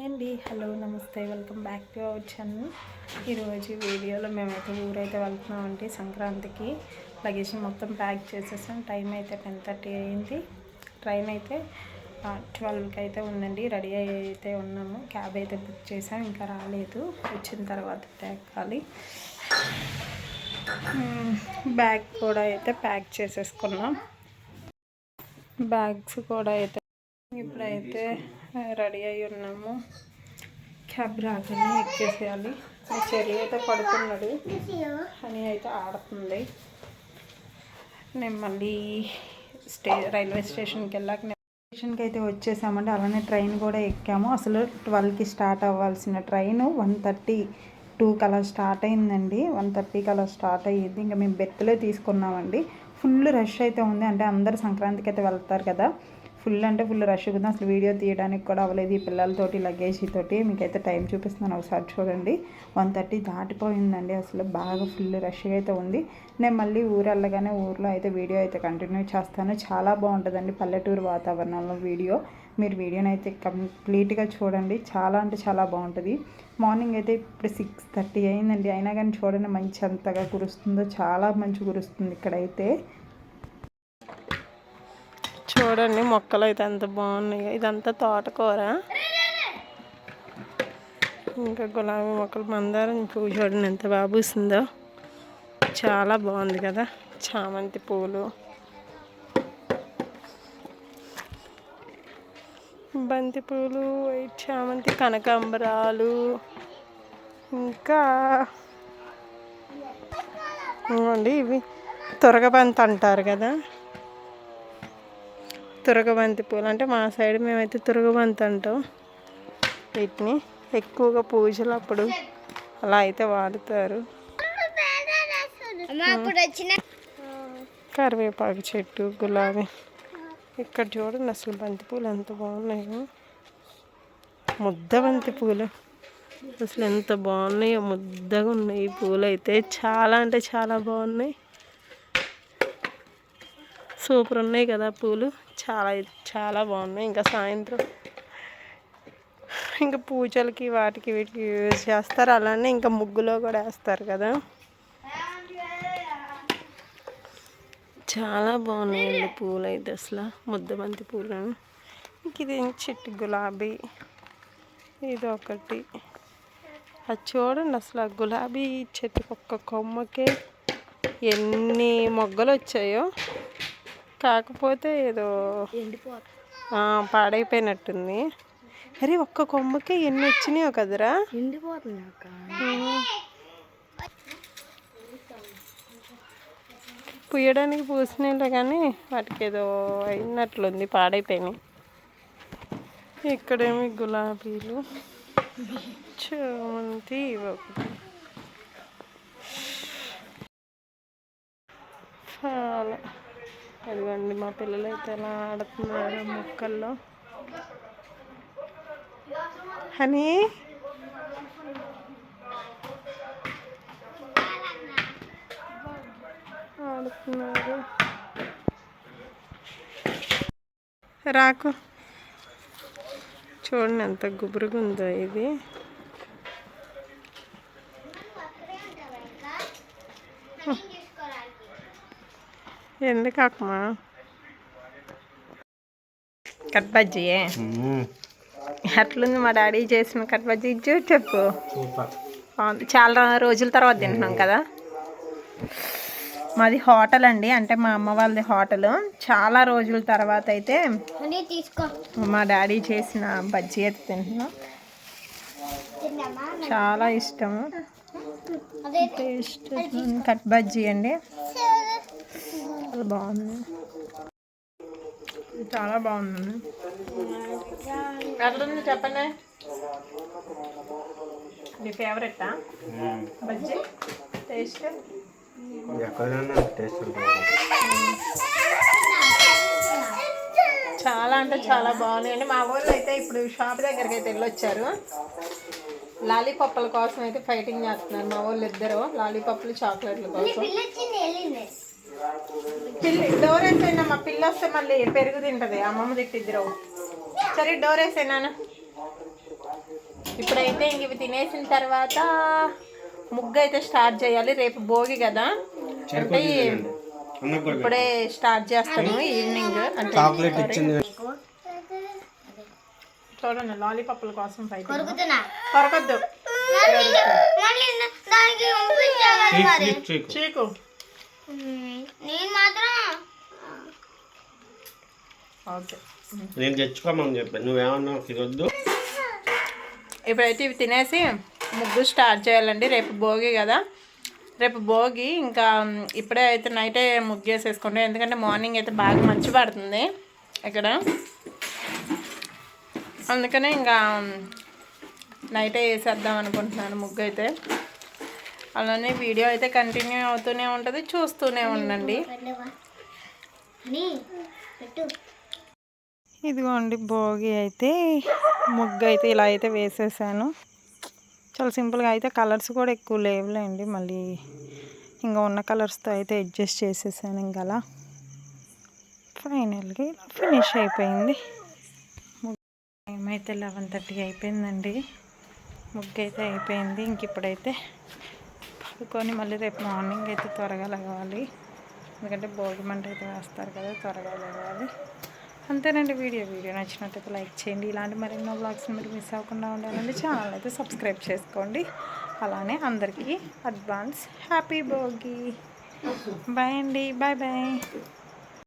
అండి. Hello namaste. Welcome back to our channel. ఈరోజు వీడియోలో మేమైతే ఊరైతే వెళ్తున్నామండి సంక్రాంతికి. లగేజ్ మొత్తం ప్యాక్ చేసేసాం. టైం అయితే టెన్ థర్టీ అయింది. ట్రైన్ అయితే ట్వెల్వ్కి అయితే ఉందండి. రెడీ అయితే ఉన్నాము. క్యాబ్ అయితే బుక్ చేసాం. ఇంకా రాలేదు. వచ్చిన తర్వాత ఎక్కాలి బ్యాగ్ కూడా అయితే ప్యాక్ చేసేసుకున్నాం. బ్యాగ్స్ కూడా అయితే ఇప్పుడైతే రెడీ అయి ఉన్నాము. క్యాబ్ రాగానే ఎక్కేసేయాలి మా చెల్లి అయితే పడుకున్నాడు అని అయితే ఆడుతుంది. నేను మళ్ళీ స్టే రైల్వే స్టేషన్కి వెళ్ళాక స్టేషన్కి అయితే వచ్చేసామండి. అలానే ట్రైన్ కూడా ఎక్కాము. అసలు ట్వెల్వ్కి స్టార్ట్ అవ్వాల్సిన ట్రైన్ వన్ థర్టీ టూకి అలా స్టార్ట్ అయిందండి. వన్ థర్టీకి అలా స్టార్ట్ అయ్యింది. ఇంకా మేము బెత్తలే తీసుకున్నామండి. ఫుల్ రష్ అయితే ఉంది. అంటే అందరు సంక్రాంతికి అయితే వెళ్తారు కదా. ఫుల్ అంటే ఫుల్ రష్ ఉంది అసలు వీడియో తీయడానికి కూడా అవ్వలేదు. ఈ పిల్లలతోటి లగేజ్ తోటి మీకైతే టైం చూపిస్తున్నాను ఒకసారి చూడండి. వన్ థర్టీ దాటిపోయిందండి. అసలు బాగా ఫుల్ రష్గా అయితే ఉంది. నేను మళ్ళీ ఊరు వెళ్ళగానే ఊర్లో అయితే వీడియో అయితే కంటిన్యూ చేస్తాను. చాలా బాగుంటుందండి పల్లెటూరు వాతావరణంలో వీడియో. మీరు వీడియోని అయితే కంప్లీట్గా చూడండి. చాలా అంటే చాలా బాగుంటుంది. మార్నింగ్ అయితే ఇప్పుడు సిక్స్ థర్టీ అయిందండి. అయినా కానీ చూడండి మంచి అంతగా కురుస్తుందో చాలా మంచి కురుస్తుంది ఇక్కడైతే. చూడండి మొక్కలు అయితే ఎంత బాగున్నాయి. ఇదంతా తోటకూర. ఇంకా గులాబీ మొక్కలు మందారం పువ్వు చూడండి ఎంత బాగా పూసిందో. చాలా బాగుంది కదా చామంతి పూలు. బంతి పూలు వైట్ చామంతి కనకాంబరాలు. ఇంకా ఇవి ఇవి తురగబంతి అంటారు కదా. తురగబంతి పూలు. అంటే మా సైడ్ మేమైతే తురగబంతి అంటాం. వీటిని ఎక్కువగా పూజలు అప్పుడు అలా అయితే వాడుతారు. కరివేపాకు చెట్టు గులాబీ. ఇక్కడ చూడండి అసలు బంతి పూలు ఎంత బాగున్నాయో. ముద్ద బంతి పూలు. అసలు ఎంత బాగున్నాయో ముద్దగా ఉన్నాయి ఈ పూలు అయితే. చాలా అంటే చాలా బాగున్నాయి. సూపర్ ఉన్నాయి కదా పూలు. చాలా చాలా బాగున్నాయి. ఇంకా సాయంత్రం ఇంకా పూజలకి వాటికి వీటికి యూజ్ చేస్తారు. అలానే ఇంకా ముగ్గులో కూడా వేస్తారు కదా. చాలా బాగున్నాయండి పూలు అయితే అసలు. ముద్దబంతి పూలు. ఇంక ఇది చెట్టు గులాబీ. ఇది ఒకటి. అది చూడండి అసలు ఆ గులాబీ చెట్టు ఒక్క కొమ్మకే ఎన్ని మొగ్గలు వచ్చాయో. కాకపోతే ఏదో పాడైపోయినట్టుంది. అరే ఒక్క కొమ్మకే ఎన్ని వచ్చినాయో కదరా? పుయ్యడానికి పూసినాయిలే కానీ వాటికి ఏదో అయినట్లుంది పాడైపోయినాయి. ఇక్కడేమి గులాబీలు? చామంతి ఒకటి చాలా అదిగోండి మా పిల్లలు అయితే ఎలా ఆడుతున్నారు మొక్కల్లో. హనీ? ఆడుతున్నారు. రాకు. చూడండి ఎంత గుబురుగా ఉందో ఇది. ఎందుకు అక్కమా కట్ బజ్జీ అట్లుంది మా డాడీ చేసిన కట్ బజ్జీ ఇచ్చు చెప్పు. చాలా రోజుల తర్వాత తింటున్నాం కదా. మాది హోటల్ అండి. అంటే మా అమ్మ వాళ్ళది హోటల్. చాలా రోజుల తర్వాత అయితే మా డాడీ చేసిన బజ్జీ అయితే తింటున్నాం. చాలా ఇష్టము. టేస్ట్. కట్ బజ్జీ అండి చాలా బాగుంది. చాలా బాగుందండి ఎట్లుంది చెప్పండి. మీ ఫేవరెటా? బజ్జీ? టేస్ట్? చాలా అంటే చాలా బాగున్నాయండి మా ఊళ్ళో అయితే ఇప్పుడు షాప్ దగ్గరికి అయితే వెళ్ళొచ్చారు. లాలీపప్పుల కోసం అయితే ఫైటింగ్ చేస్తున్నారు మా వాళ్ళు ఇద్దరు. లాలీపప్పులు చాక్లెట్ల కోసం. పిల్లి డోర్ వేసేనా మా పిల్ల వస్తే మళ్ళీ పెరుగు తింటది. అమ్మమ్మ తిట్టిద్దరు సరే డోర్ వేసేనా ఇప్పుడైతే ఇంక ఇవి తినేసిన తర్వాత ముగ్గు అయితే స్టార్ట్ చేయాలి. రేపు భోగి కదా. అంటే ఇప్పుడే స్టార్ట్ చేస్తాను. ఈవినింగ్ అంటే చాక్లెట్ ఇచ్చింది. చూడండి లాలీపాప్ల కోసం కొరకొద్దు. చీకు. నేను మాత్రం ఓకే. నేను తెచ్చుకోమని చెప్పాను నువ్వేమన్నా తిరొద్దు ఇప్పుడైతే ఇవి తినేసి ముగ్గు స్టార్ట్ చేయాలండి. రేపు భోగి కదా. రేపు భోగి ఇంకా ఇప్పుడే అయితే నైటే ముగ్గు వేసేసుకుంటాం ఎందుకంటే మార్నింగ్ అయితే బాగా మంచి పడుతుంది ఇక్కడ. అందుకనే ఇంకా నైటే వేసేద్దాం అనుకుంటున్నాను ముగ్గు అయితే. అలానే వీడియో అయితే కంటిన్యూ అవుతూనే ఉంటుంది చూస్తూనే ఉండండి. ఇదిగోండి భోగి అయితే ముగ్గు అయితే ఇలా అయితే వేసేసాను. చాలా సింపుల్గా అయితే కలర్స్ కూడా ఎక్కువ లేవులేండి మళ్ళీ ఇంకా ఉన్న కలర్స్తో అయితే అడ్జస్ట్ చేసేసాను ఇంకా అలా. ఫైనల్గా ఇలా ఫినిష్ అయిపోయింది. టైం అయితే లెవెన్ థర్టీ అయిపోయిందండి ముగ్గు అయితే అయిపోయింది ఇంక ఇప్పుడైతే పడుకొని మళ్ళీ రేపు మార్నింగ్ అయితే త్వరగా లెగవాలి. ఎందుకంటే భోగి మంట అయితే వేస్తారు కదా త్వరగా లెగవాలి అంతేనండి వీడియో. వీడియో నచ్చినట్టయితే లైక్ చేయండి. ఇలాంటి మరెన్నో బ్లాగ్స్ని మీరు మిస్ అవ్వకుండా ఉండాలంటే ఛానల్ అయితే సబ్స్క్రైబ్ చేసుకోండి. అలానే అందరికీ అడ్వాన్స్ హ్యాపీ భోగి. బాయ్ అండి. Bye bye.